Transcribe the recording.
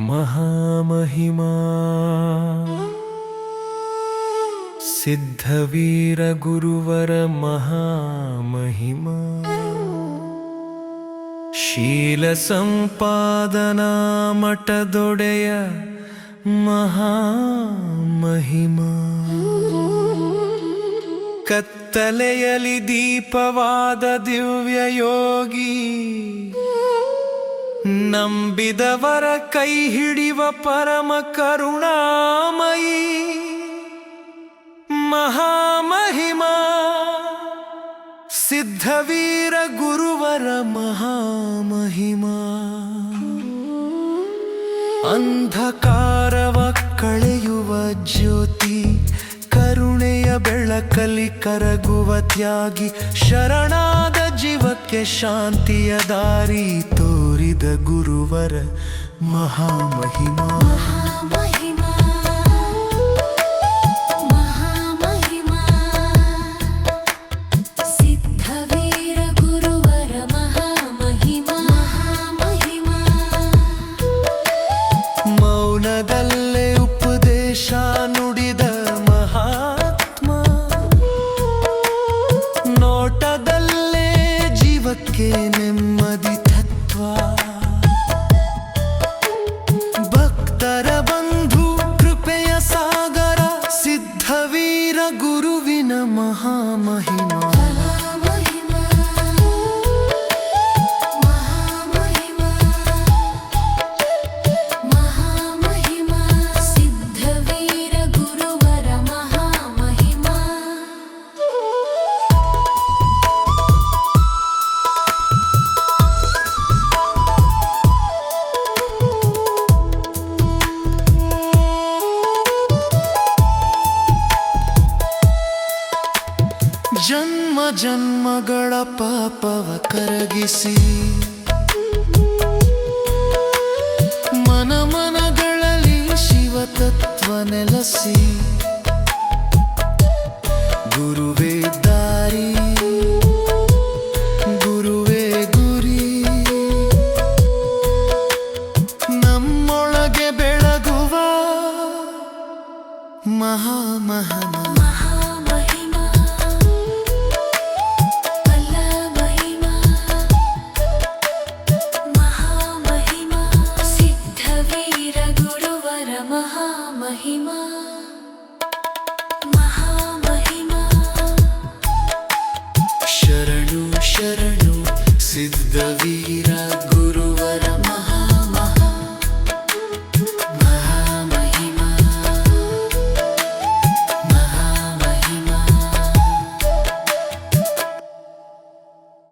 ಮಹಾಮಹಿಮಾ. ಸಿದ್ಧವೀರ ಗುರುವರ ಮಹಾಮಹಿಮಾ. ಶೀಲ ಸಂಪಾದನಾ ಮಠದೊಡೆಯ ಮಹಾಮಹಿಮಾ. ಕತ್ತಲೆಯಲಿ ದೀಪವಾದ ದಿವ್ಯ ಯೋಗಿ ನಂಬಿದವರ ಕೈ ಹಿಡಿವ ಪರಮ ಕರುಣಾಮಯಿ. ಮಹಾಮಹಿಮಾ, ಸಿದ್ಧವೀರ ಗುರುವರ ಮಹಾಮಹಿಮಾ. ಅಂಧಕಾರವ ಕಳೆಯುವ ಜ್ಯೋತಿ, ಕರುಣೆಯ ಬೆಳಕಲಿ ಕರಗುವ ತ್ಯಾಗಿ, ಶರಣಾದ ಜೀವಕ್ಕೆ ಶಾಂತಿಯ ದಾರಿ ತೋರಿದ ಗುರುವರ ಮಹಾಮಹಿಮಾ. ಮೌನದಲ್ಲೇ ಉಪದೇಶ ನುಡಿದ ಮಹಾತ್ಮ. ನೋಟದಲ್ಲೇ ಜೀವಕ್ಕೆ ನೆಮ್ಮದಿ ಸಿದ್ಧವೀರ ಗುರುವಿನ ಮಹಾಮಹಿಮಾ ಜನ್ಮ ಜನ್ಮಗಳ ಪಾಪವ ಕರಗಿಸಿ ಮನ ಮನಗಳಲ್ಲಿ ಶಿವತತ್ವ ನೆಲಸಿ. ಗುರುವೇ ದಾರಿ, ಗುರುವೇ ಗುರಿ. ನಮ್ಮೊಳಗೆ ಬೆಳಗುವ ಮಹಾಮಹನ. ಮಹಾಮಹಿಮಾ ಮಹಾಮಹಿಮಾ ಸಿದ್ಧವೀರ ಗುರುವರ ಮಹಾಮಹಿಮಾ